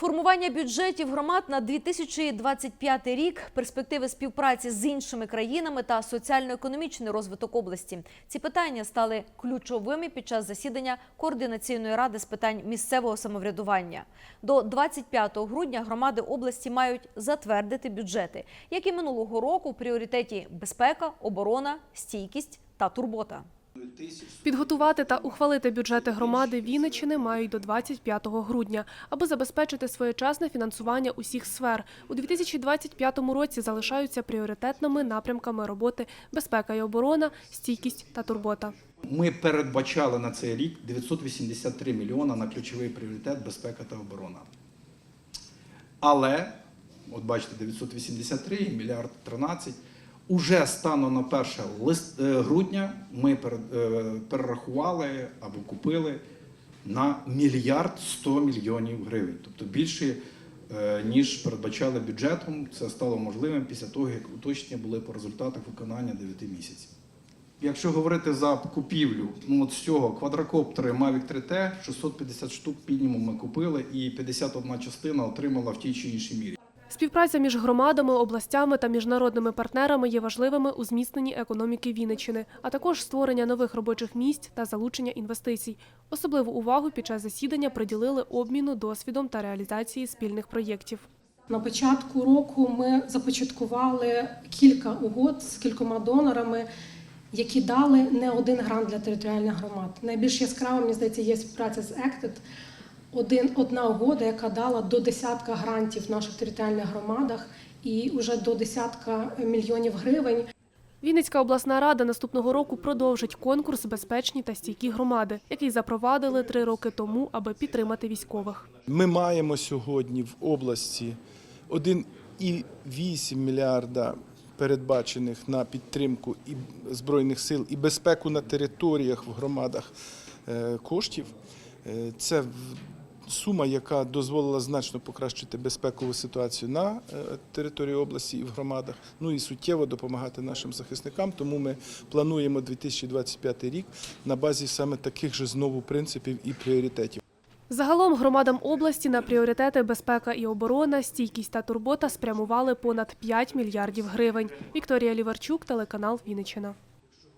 Формування бюджетів громад на 2025 рік, перспективи співпраці з іншими країнами та соціально-економічний розвиток області. Ці питання стали ключовими під час засідання координаційної ради з питань місцевого самоврядування. До 25 грудня громади області мають затвердити бюджети, як і минулого року в пріоритеті безпека, оборона, стійкість та турбота. Підготувати та ухвалити бюджети громади Вінниччини мають до 25 грудня, аби забезпечити своєчасне фінансування усіх сфер. У 2025 році залишаються пріоритетними напрямками роботи безпека і оборона, стійкість та турбота. Ми передбачали на цей рік 983 мільйона на ключовий пріоритет безпека та оборона. Але, от бачите, 983 і мільярд 13. Уже станом на 1 лист, е, грудня ми е, перерахували або купили на мільярд 100 мільйонів гривень. Тобто більше, е, ніж передбачали бюджетом. Це стало можливим після того, як уточнення були по результатах виконання 9 місяців. Якщо говорити за купівлю, ну от з цього квадрокоптери Mavic 3T, 650 штук мінімум ми купили, і 51 частина отримала в тій чи іншій мірі. Співпраця між громадами, областями та міжнародними партнерами є важливими у зміцненні економіки Вінниччини, а також створення нових робочих місць та залучення інвестицій. Особливу увагу під час засідання приділили обміну досвідом та реалізації спільних проєктів. На початку року ми започаткували кілька угод з кількома донорами, які дали не один грант для територіальних громад. Найбільш яскрава, мені здається, є співпраця з Ектед. Один, одна угода, яка дала до десятка грантів в наших територіальних громадах і вже до десятка мільйонів гривень. Вінницька обласна рада наступного року продовжить конкурс Безпечні та стійкі громади, який запровадили три роки тому, аби підтримати військових. Ми маємо сьогодні в області 1,8 мільярда передбачених на підтримку і збройних сил і безпеку на територіях в громадах е, коштів. Е, Це в- сума, яка дозволила значно покращити безпекову ситуацію на е, території області і в громадах. Ну і суттєво допомагати нашим захисникам. Тому ми плануємо 2025 рік на базі саме таких же знову принципів і пріоритетів. Загалом громадам області на пріоритети безпека і оборона, стійкість та турбота спрямували понад 5 мільярдів гривень. Вікторія Ліварчук, телеканал Вінниччина.